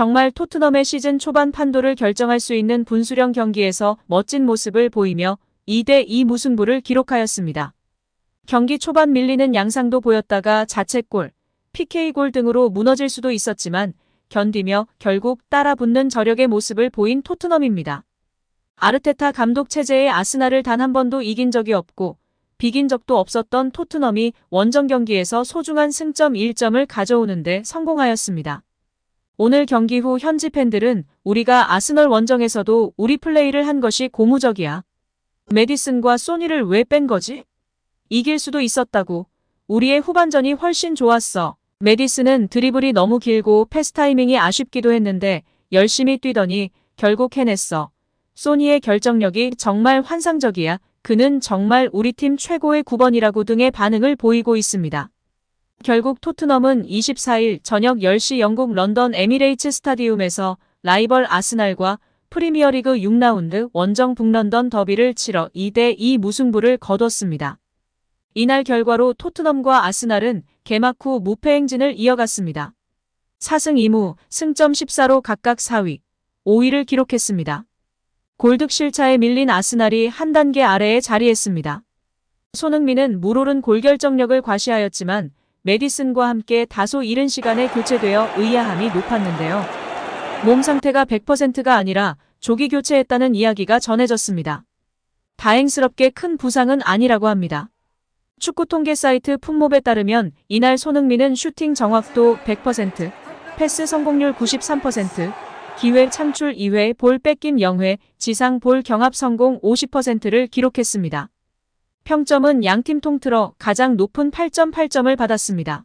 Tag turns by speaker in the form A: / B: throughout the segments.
A: 정말 토트넘의 시즌 초반 판도를 결정할 수 있는 분수령 경기에서 멋진 모습을 보이며 2대2 무승부를 기록하였습니다. 경기 초반 밀리는 양상도 보였다가 자책골, PK골 등으로 무너질 수도 있었지만 견디며 결국 따라붙는 저력의 모습을 보인 토트넘입니다. 아르테타 감독 체제의 아스날을 단 한 번도 이긴 적이 없고 비긴 적도 없었던 토트넘이 원정 경기에서 소중한 승점 1점을 가져오는데 성공하였습니다. 오늘 경기 후 현지 팬들은 우리가 아스널 원정에서도 우리 플레이를 한 것이 고무적이야. 메디슨과 소니를 왜 뺀 거지? 이길 수도 있었다고. 우리의 후반전이 훨씬 좋았어. 메디슨은 드리블이 너무 길고 패스 타이밍이 아쉽기도 했는데 열심히 뛰더니 결국 해냈어. 소니의 결정력이 정말 환상적이야. 그는 정말 우리 팀 최고의 9번이라고 등의 반응을 보이고 있습니다. 결국 토트넘은 24일 저녁 10시 영국 런던 에미레이츠 스타디움에서 라이벌 아스날과 프리미어리그 6라운드 원정 북런던 더비를 치러 2대2 무승부를 거뒀습니다. 이날 결과로 토트넘과 아스날은 개막 후 무패 행진을 이어갔습니다. 4승 2무, 승점 14로 각각 4위, 5위를 기록했습니다. 골득 실차에 밀린 아스날이 한 단계 아래에 자리했습니다. 손흥민은 물오른 골 결정력을 과시하였지만 메디슨과 함께 다소 이른 시간에 교체되어 의아함이 높았는데요. 몸 상태가 100%가 아니라 조기 교체했다는 이야기가 전해졌습니다. 다행스럽게 큰 부상은 아니라고 합니다. 축구 통계 사이트 품몹에 따르면 이날 손흥민은 슈팅 정확도 100%, 패스 성공률 93%, 기회 창출 2회, 볼 뺏김 0회, 지상 볼 경합 성공 50%를 기록했습니다. 평점은 양팀 통틀어 가장 높은 8.8점을 받았습니다.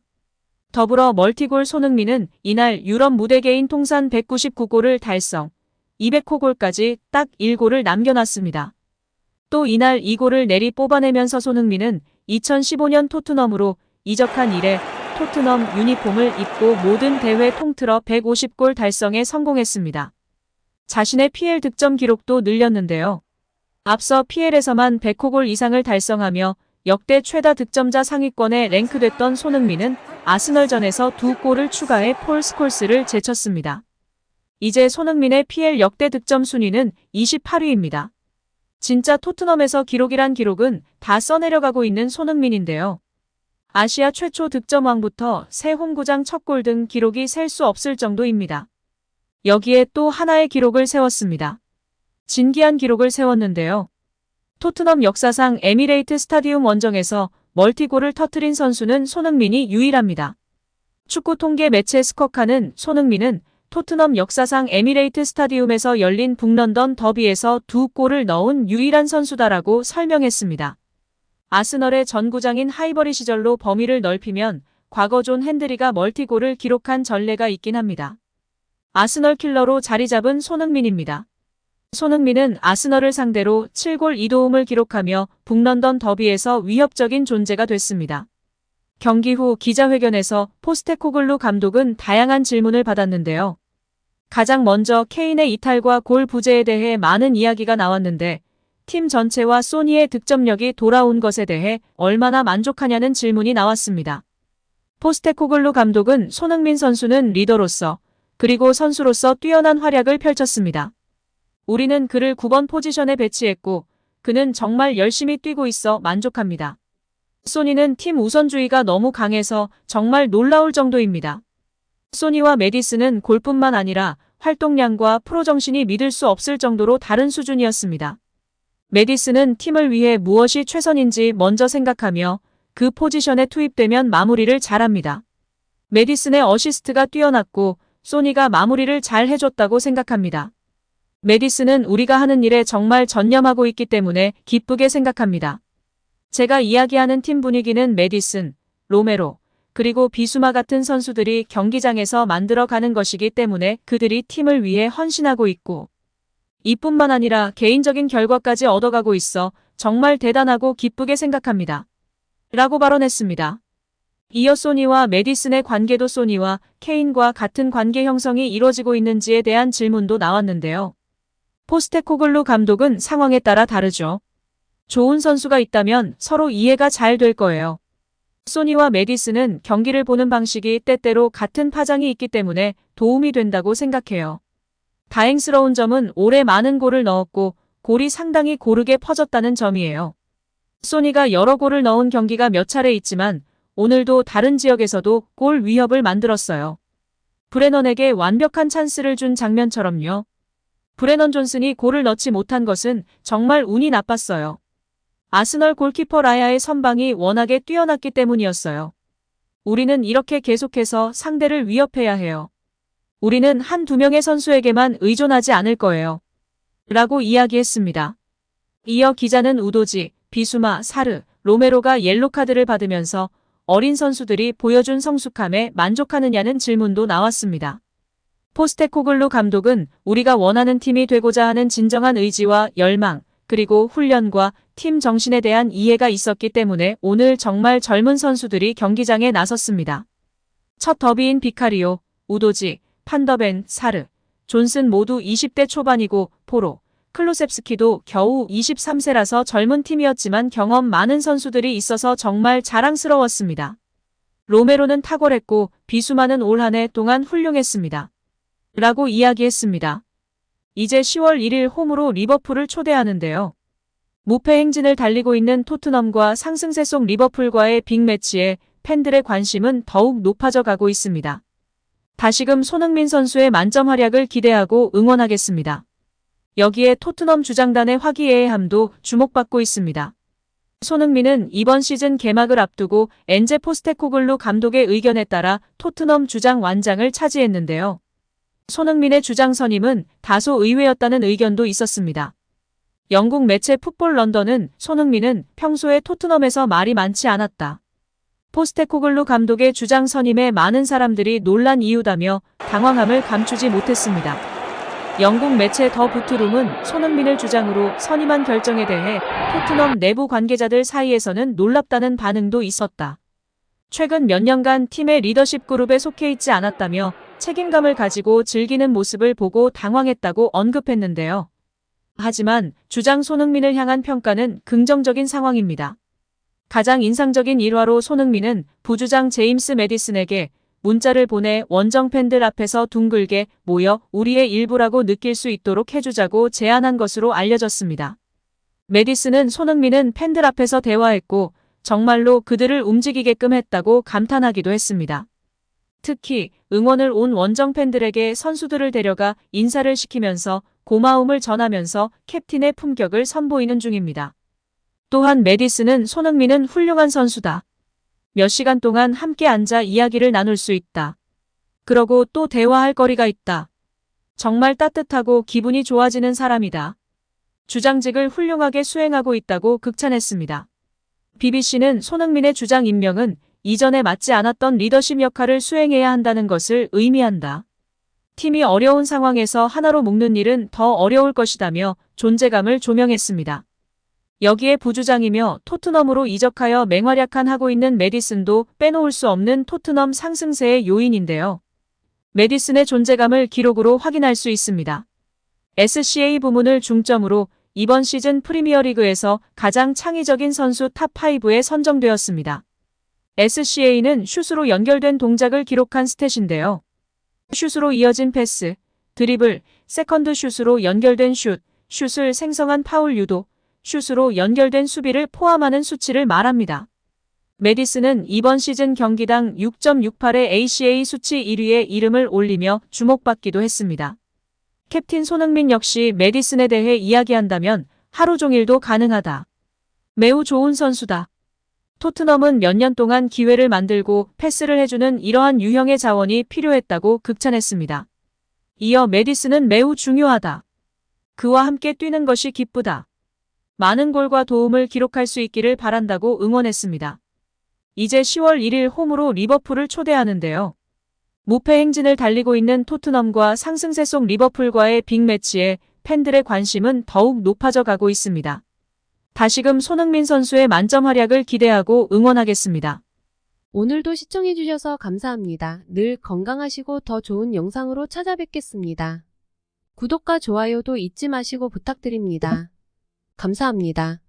A: 더불어 멀티골 손흥민은 이날 유럽 무대 개인 통산 199골을 달성, 200호 골까지 딱 1골을 남겨놨습니다. 또 이날 2골을 내리 뽑아내면서 손흥민은 2015년 토트넘으로 이적한 이래 토트넘 유니폼을 입고 모든 대회 통틀어 150골 달성에 성공했습니다. 자신의 PL 득점 기록도 늘렸는데요. 앞서 PL에서만 100호골 이상을 달성하며 역대 최다 득점자 상위권에 랭크됐던 손흥민은 아스널전에서 두 골을 추가해 폴 스콜스를 제쳤습니다. 이제 손흥민의 PL 역대 득점 순위는 28위입니다. 진짜 토트넘에서 기록이란 기록은 다 써내려가고 있는 손흥민인데요. 아시아 최초 득점왕부터 새 홈구장 첫 골 등 기록이 셀 수 없을 정도입니다. 여기에 또 하나의 기록을 세웠습니다. 진기한 기록을 세웠는데요. 토트넘 역사상 에미레이트 스타디움 원정에서 멀티골을 터트린 선수는 손흥민이 유일합니다. 축구 통계 매체 스커카는 손흥민은 토트넘 역사상 에미레이트 스타디움에서 열린 북런던 더비에서 두 골을 넣은 유일한 선수다라고 설명했습니다. 아스널의 전구장인 하이버리 시절로 범위를 넓히면 과거 존 핸드리가 멀티골을 기록한 전례가 있긴 합니다. 아스널 킬러로 자리 잡은 손흥민입니다. 손흥민은 아스널을 상대로 7골 2도움을 기록하며 북런던 더비에서 위협적인 존재가 됐습니다. 경기 후 기자회견에서 포스테코글루 감독은 다양한 질문을 받았는데요. 가장 먼저 케인의 이탈과 골 부재에 대해 많은 이야기가 나왔는데 팀 전체와 소니의 득점력이 돌아온 것에 대해 얼마나 만족하냐는 질문이 나왔습니다. 포스테코글루 감독은 손흥민 선수는 리더로서 그리고 선수로서 뛰어난 활약을 펼쳤습니다. 우리는 그를 9번 포지션에 배치했고 그는 정말 열심히 뛰고 있어 만족합니다. 소니는 팀 우선주의가 너무 강해서 정말 놀라울 정도입니다. 소니와 메디슨은 골뿐만 아니라 활동량과 프로 정신이 믿을 수 없을 정도로 다른 수준이었습니다. 메디슨은 팀을 위해 무엇이 최선인지 먼저 생각하며 그 포지션에 투입되면 마무리를 잘합니다. 메디슨의 어시스트가 뛰어났고 소니가 마무리를 잘 해줬다고 생각합니다. 메디슨은 우리가 하는 일에 정말 전념하고 있기 때문에 기쁘게 생각합니다. 제가 이야기하는 팀 분위기는 메디슨, 로메로, 그리고 비수마 같은 선수들이 경기장에서 만들어가는 것이기 때문에 그들이 팀을 위해 헌신하고 있고 이뿐만 아니라 개인적인 결과까지 얻어가고 있어 정말 대단하고 기쁘게 생각합니다. 라고 발언했습니다. 이어 소니와 메디슨의 관계도 소니와 케인과 같은 관계 형성이 이루어지고 있는지에 대한 질문도 나왔는데요. 포스테코글루 감독은 상황에 따라 다르죠. 좋은 선수가 있다면 서로 이해가 잘 될 거예요. 소니와 메디슨은 경기를 보는 방식이 때때로 같은 파장이 있기 때문에 도움이 된다고 생각해요. 다행스러운 점은 올해 많은 골을 넣었고 골이 상당히 고르게 퍼졌다는 점이에요. 소니가 여러 골을 넣은 경기가 몇 차례 있지만 오늘도 다른 지역에서도 골 위협을 만들었어요. 브레넌에게 완벽한 찬스를 준 장면처럼요. 브레넌 존슨이 골을 넣지 못한 것은 정말 운이 나빴어요. 아스널 골키퍼 라야의 선방이 워낙에 뛰어났기 때문이었어요. 우리는 이렇게 계속해서 상대를 위협해야 해요. 우리는 한 두 명의 선수에게만 의존하지 않을 거예요. 라고 이야기했습니다. 이어 기자는 우도지, 비수마, 사르, 로메로가 옐로카드를 받으면서 어린 선수들이 보여준 성숙함에 만족하느냐는 질문도 나왔습니다. 포스테코글루 감독은 우리가 원하는 팀이 되고자 하는 진정한 의지와 열망, 그리고 훈련과 팀 정신에 대한 이해가 있었기 때문에 오늘 정말 젊은 선수들이 경기장에 나섰습니다. 첫 더비인 비카리오, 우도지, 판더벤, 사르, 존슨 모두 20대 초반이고 포로, 클로셉스키도 겨우 23세라서 젊은 팀이었지만 경험 많은 선수들이 있어서 정말 자랑스러웠습니다. 로메로는 탁월했고 비수마는 올한 해 동안 훌륭했습니다. 라고 이야기했습니다. 이제 10월 1일 홈으로 리버풀을 초대하는데요. 무패 행진을 달리고 있는 토트넘과 상승세 속 리버풀과의 빅매치에 팬들의 관심은 더욱 높아져 가고 있습니다. 다시금 손흥민 선수의 만점 활약을 기대하고 응원하겠습니다. 여기에 토트넘 주장단의 화기애애함도 주목받고 있습니다. 손흥민은 이번 시즌 개막을 앞두고 엔제 포스테코글루 감독의 의견에 따라 토트넘 주장 완장을 차지했는데요. 손흥민의 주장 선임은 다소 의외였다는 의견도 있었습니다. 영국 매체 풋볼 런던은 손흥민은 평소에 토트넘에서 말이 많지 않았다. 포스테코글루 감독의 주장 선임에 많은 사람들이 놀란 이유다며 당황함을 감추지 못했습니다. 영국 매체 더 부트룸은 손흥민을 주장으로 선임한 결정에 대해 토트넘 내부 관계자들 사이에서는 놀랍다는 반응도 있었다. 최근 몇 년간 팀의 리더십 그룹에 속해 있지 않았다며 책임감을 가지고 즐기는 모습을 보고 당황했다고 언급했는데요. 하지만 주장 손흥민을 향한 평가는 긍정적인 상황입니다. 가장 인상적인 일화로 손흥민은 부주장 제임스 메디슨에게 문자를 보내 원정 팬들 앞에서 둥글게 모여 우리의 일부라고 느낄 수 있도록 해주자고 제안한 것으로 알려졌습니다. 메디슨은 손흥민은 팬들 앞에서 대화했고 정말로 그들을 움직이게끔 했다고 감탄하기도 했습니다. 특히 응원을 온 원정 팬들에게 선수들을 데려가 인사를 시키면서 고마움을 전하면서 캡틴의 품격을 선보이는 중입니다. 또한 메디슨은 손흥민은 훌륭한 선수다. 몇 시간 동안 함께 앉아 이야기를 나눌 수 있다. 그러고 또 대화할 거리가 있다. 정말 따뜻하고 기분이 좋아지는 사람이다. 주장직을 훌륭하게 수행하고 있다고 극찬했습니다. BBC는 손흥민의 주장 임명은 이전에 맞지 않았던 리더십 역할을 수행해야 한다는 것을 의미한다. 팀이 어려운 상황에서 하나로 묶는 일은 더 어려울 것이다며 존재감을 조명했습니다. 여기에 부주장이며 토트넘으로 이적하여 맹활약한 하고 있는 메디슨도 빼놓을 수 없는 토트넘 상승세의 요인인데요. 메디슨의 존재감을 기록으로 확인할 수 있습니다. SCA 부문을 중점으로 이번 시즌 프리미어리그에서 가장 창의적인 선수 탑5에 선정되었습니다. SCA는 슛으로 연결된 동작을 기록한 스탯인데요. 슛으로 이어진 패스, 드리블, 세컨드 슛으로 연결된 슛, 슛을 생성한 파울 유도, 슛으로 연결된 수비를 포함하는 수치를 말합니다. 메디슨은 이번 시즌 경기당 6.68의 ACA 수치 1위에 이름을 올리며 주목받기도 했습니다. 캡틴 손흥민 역시 메디슨에 대해 이야기한다면 하루 종일도 가능하다. 매우 좋은 선수다. 토트넘은 몇 년 동안 기회를 만들고 패스를 해주는 이러한 유형의 자원이 필요했다고 극찬했습니다. 이어 메디슨은 매우 중요하다. 그와 함께 뛰는 것이 기쁘다. 많은 골과 도움을 기록할 수 있기를 바란다고 응원했습니다. 이제 10월 1일 홈으로 리버풀을 초대하는데요. 무패 행진을 달리고 있는 토트넘과 상승세 속 리버풀과의 빅매치에 팬들의 관심은 더욱 높아져 가고 있습니다. 다시금 손흥민 선수의 만점 활약을 기대하고 응원하겠습니다.
B: 오늘도 시청해주셔서 감사합니다. 늘 건강하시고 더 좋은 영상으로 찾아뵙겠습니다. 구독과 좋아요도 잊지 마시고 부탁드립니다. 감사합니다.